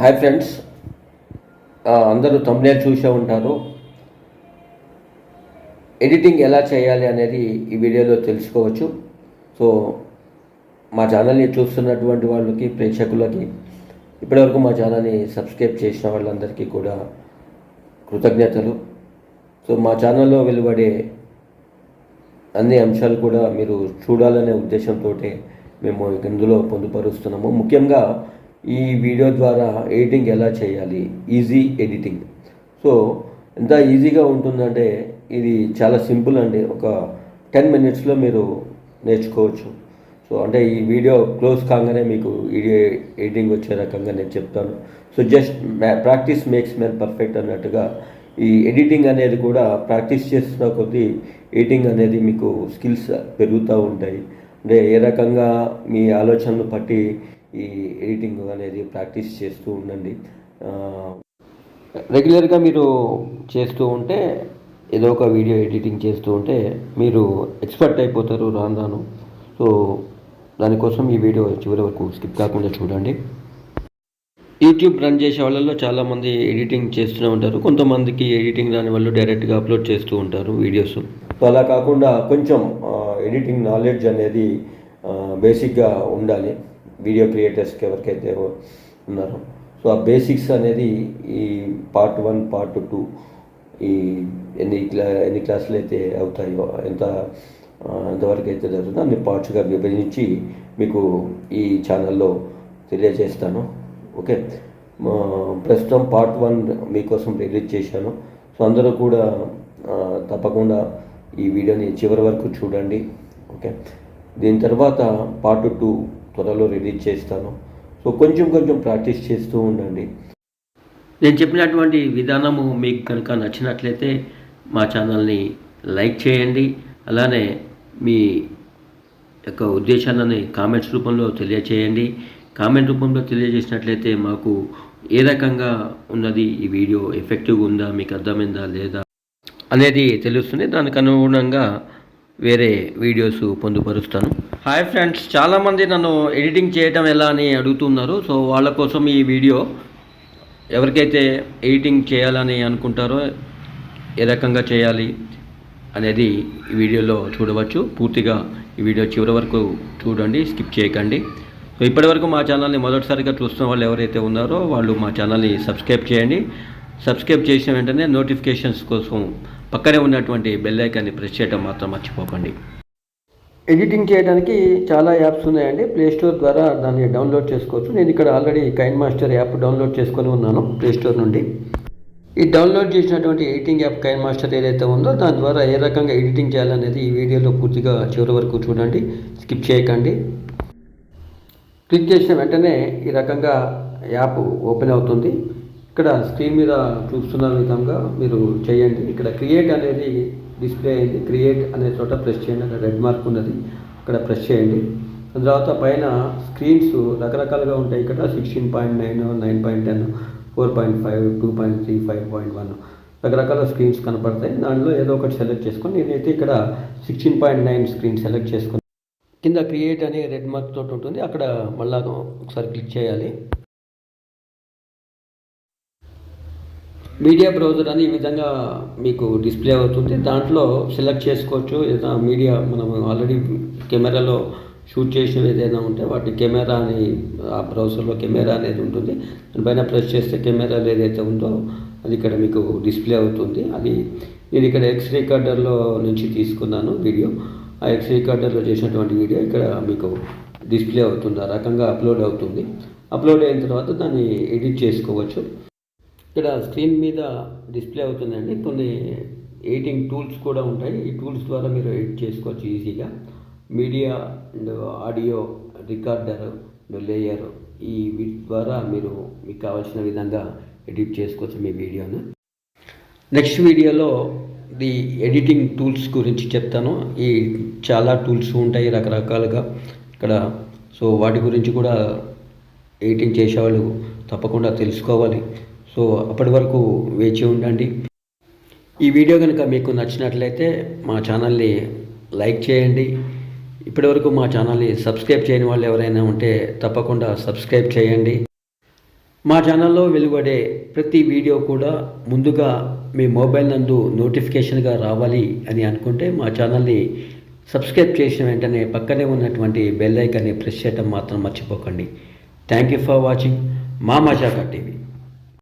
Hi friends అందరూ thumbnail చూసే ఉంటారు. ఎడిటింగ్ ఎలా చేయాలి అనేది ఈ వీడియోలో తెలుసుకోవచ్చు. సో మా ఛానల్ని చూస్తున్నటువంటి వాళ్ళకి ప్రేక్షకులకి ఇప్పటివరకు మా ఛానల్ని సబ్స్క్రైబ్ చేసిన వాళ్ళందరికీ కూడా కృతజ్ఞతలు. సో మా ఛానల్లో వెలువడే అన్ని అంశాలు కూడా మీరు చూడాలనే ఉద్దేశంతో మేము ఇందులో పొందుపరుస్తున్నాము. ముఖ్యంగా ఈ వీడియో ద్వారా ఎడిటింగ్ ఎలా చేయాలి? Easy editing. సో ఎంత ఈజీగా ఉంటుందంటే ఇది చాలా సింపుల్ అండి. ఒక టెన్ మినిట్స్లో మీరు నేర్చుకోవచ్చు. సో అంటే ఈ వీడియో క్లోజ్ కాగానే మీకు వీడియో ఎడిటింగ్ వచ్చే రకంగా నేను చెప్తాను. So just practice makes men perfect అన్నట్టుగా ఈ ఎడిటింగ్ అనేది కూడా ప్రాక్టీస్ చేస్తున్న కొద్దీ ఎడిటింగ్ అనేది మీకు స్కిల్స్ పెరుగుతూ ఉంటాయి. అంటే ఏ రకంగా మీ ఆలోచనలు పట్టి ఈ ఎడిటింగ్ అనేది ప్రాక్టీస్ చేస్తూ ఉండండి. రెగ్యులర్గా మీరు చేస్తూ ఉంటే ఏదో ఒక వీడియో ఎడిటింగ్ చేస్తూ ఉంటే మీరు ఎక్స్పర్ట్ అయిపోతారు రాను రాను. సో దానికోసం ఈ వీడియో చివరి వరకు స్కిప్ కాకుండా చూడండి. యూట్యూబ్ రన్ చేసే వాళ్ళలో చాలామంది ఎడిటింగ్ చేస్తూనే ఉంటారు. కొంతమందికి ఎడిటింగ్ రాని వాళ్ళు డైరెక్ట్గా అప్లోడ్ చేస్తూ ఉంటారు వీడియోస్. సో అలా కాకుండా కొంచెం ఎడిటింగ్ నాలెడ్జ్ అనేది బేసిక్గా ఉండాలి. వీడియో క్రియేటర్స్కి ఎవరికైతే ఉన్నారో. సో ఆ బేసిక్స్ అనేది ఈ పార్ట్ వన్ పార్ట్ టూ ఈ ఎన్ని క్లా ఎన్ని క్లాసులు అయితే అవుతాయో ఎంత ఎంతవరకు అయితే జరుగుతుందో అన్ని పార్ట్స్గా విభజించి మీకు ఈ ఛానల్లో తెలియజేస్తాను. ఓకే? ప్రస్తుతం పార్ట్ వన్ మీకోసం రిలీజ్ చేశాను. సో అందరూ కూడా తప్పకుండా ఈ వీడియోని చివరి వరకు చూడండి. ఓకే? దీని తర్వాత పార్ట్ టూ త్వరలో రిలీజ్ చేస్తాను. సో కొంచెం కొంచెం ప్రాక్టీస్ చేస్తూ ఉండండి. నేను చెప్పినటువంటి విధానము మీకు కనుక నచ్చినట్లయితే మా ఛానల్ని లైక్ చేయండి. అలానే మీ యొక్క ఉద్దేశాలని కామెంట్స్ రూపంలో తెలియచేయండి. కామెంట్ రూపంలో తెలియజేసినట్లయితే మాకు ఏ రకంగా ఉన్నది ఈ వీడియో ఎఫెక్టివ్గా ఉందా మీకు అర్థమైందా లేదా అనేది తెలుస్తుంది. దానికి అనుగుణంగా వేరే వీడియోస్ పొందుపరుస్తాను. హాయ్ ఫ్రెండ్స్ చాలామంది నన్ను ఎడిటింగ్ చేయటం ఎలా అని అడుగుతున్నారు. సో వాళ్ళ కోసం ఈ వీడియో ఎవరికైతే ఎడిటింగ్ చేయాలని అనుకుంటారో ఏ రకంగా చేయాలి అనేది ఈ వీడియోలో చూడవచ్చు. పూర్తిగా ఈ వీడియో చివరి వరకు చూడండి స్కిప్ చేయకండి. సో ఇప్పటివరకు మా ఛానల్ని మొదటిసారిగా చూస్తున్న వాళ్ళు ఎవరైతే ఉన్నారో వాళ్ళు మా ఛానల్ని సబ్స్క్రైబ్ చేయండి. సబ్స్క్రైబ్ చేసిన వెంటనే నోటిఫికేషన్స్ కోసం పక్కనే ఉన్నటువంటి బెల్ ఐకాన్ని ప్రెస్ చేయడం మాత్రం మర్చిపోకండి. ఎడిటింగ్ చేయడానికి చాలా యాప్స్ ఉన్నాయండి. ప్లే స్టోర్ ద్వారా దాన్ని డౌన్లోడ్ చేసుకోవచ్చు. నేను ఇక్కడ already KineMaster app download చేసుకొని ఉన్నాను ప్లే స్టోర్ నుండి. ఈ డౌన్లోడ్ చేసినటువంటి ఎడిటింగ్ యాప్ కైన్ మాస్టర్ ఏదైతే ఉందో దాని ద్వారా ఏ రకంగా ఎడిటింగ్ చేయాలనేది ఈ వీడియోలో పూర్తిగా చివరి వరకు చూడండి. స్కిప్ చేయకండి. క్లిక్ చేసిన వెంటనే ఈ రకంగా యాప్ ఓపెన్ అవుతుంది. ఇక్కడ స్క్రీన్ మీద చూస్తున్న విధంగా మీరు చేయండి. ఇక్కడ క్రియేట్ అనేది డిస్ప్లే అయింది. క్రియేట్ అనే చోట ప్రెస్ చేయండి. అక్కడ రెడ్ మార్క్ ఉన్నది. అక్కడ ప్రెస్ చేయండి. దాని తర్వాత పైన స్క్రీన్స్ రకరకాలుగా ఉంటాయి. ఇక్కడ sixteen point nine nine point ten four point five two point three five point one రకరకాల స్క్రీన్స్ కనపడతాయి. దానిలో ఏదో ఒకటి సెలెక్ట్ చేసుకొని నేనైతే ఇక్కడ sixteen point nine screen select చేసుకుని కింద క్రియేట్ అనే రెడ్ మార్క్ తోటి ఉంటుంది. అక్కడ మళ్ళా ఒకసారి క్లిక్ చేయాలి. మీడియా బ్రౌజర్ అని ఈ విధంగా మీకు డిస్ప్లే అవుతుంది. దాంట్లో సెలెక్ట్ చేసుకోవచ్చు. ఏదైనా మీడియా మనం ఆల్రెడీ కెమెరాలో షూట్ చేసినవి ఏదైనా ఉంటే వాటి కెమెరా అని ఆ బ్రౌజర్లో కెమెరా అనేది ఉంటుంది. దానిపైన ప్రెస్ చేస్తే కెమెరాలు ఏదైతే ఉందో అది ఇక్కడ మీకు డిస్ప్లే అవుతుంది. అది నేను ఇక్కడ ఎక్స్ రికార్డర్లో నుంచి తీసుకున్నాను వీడియో. ఆ ఎక్స్ రికార్డర్లో చేసినటువంటి వీడియో ఇక్కడ మీకు డిస్ప్లే అవుతుంది. ఆ రకంగా అప్లోడ్ అవుతుంది. అప్లోడ్ అయిన తర్వాత దాన్ని ఎడిట్ చేసుకోవచ్చు. ఇక్కడ స్క్రీన్ మీద డిస్ప్లే అవుతుందండి. కొన్ని ఎడిటింగ్ టూల్స్ కూడా ఉంటాయి. ఈ టూల్స్ ద్వారా మీరు ఎడిట్ చేసుకోవచ్చు ఈజీగా. Media and audio recorder and layer ఈ వీటి ద్వారా మీరు మీకు కావాల్సిన విధంగా ఎడిట్ చేసుకోవచ్చు మీ వీడియోను. నెక్స్ట్ వీడియోలో ది ఎడిటింగ్ టూల్స్ గురించి చెప్తాను. ఈ చాలా టూల్స్ ఉంటాయి రకరకాలుగా ఇక్కడ. సో వాటి గురించి కూడా ఎడిటింగ్ చేసేవాళ్ళు తప్పకుండా తెలుసుకోవాలి. సో అప్పటి వరకు వేచి ఉండండి. ఈ వీడియో కనుక మీకు నచ్చినట్లయితే మా ఛానల్ని లైక్ చేయండి. ఇప్పటివరకు మా ఛానల్ని సబ్స్క్రైబ్ చేయని వాళ్ళు ఎవరైనా ఉంటే తప్పకుండా సబ్స్క్రైబ్ చేయండి. మా ఛానల్లో వెలువడే ప్రతి వీడియో కూడా ముందుగా మీ మొబైల్ నందు నోటిఫికేషన్గా రావాలి అని అనుకుంటే మా ఛానల్ని సబ్స్క్రైబ్ చేసిన వెంటనే పక్కనే ఉన్నటువంటి బెల్ ఐకాన్ని ప్రెస్ చేయడం మాత్రం మర్చిపోకండి. Thank you for watching. Maa Majaka TV.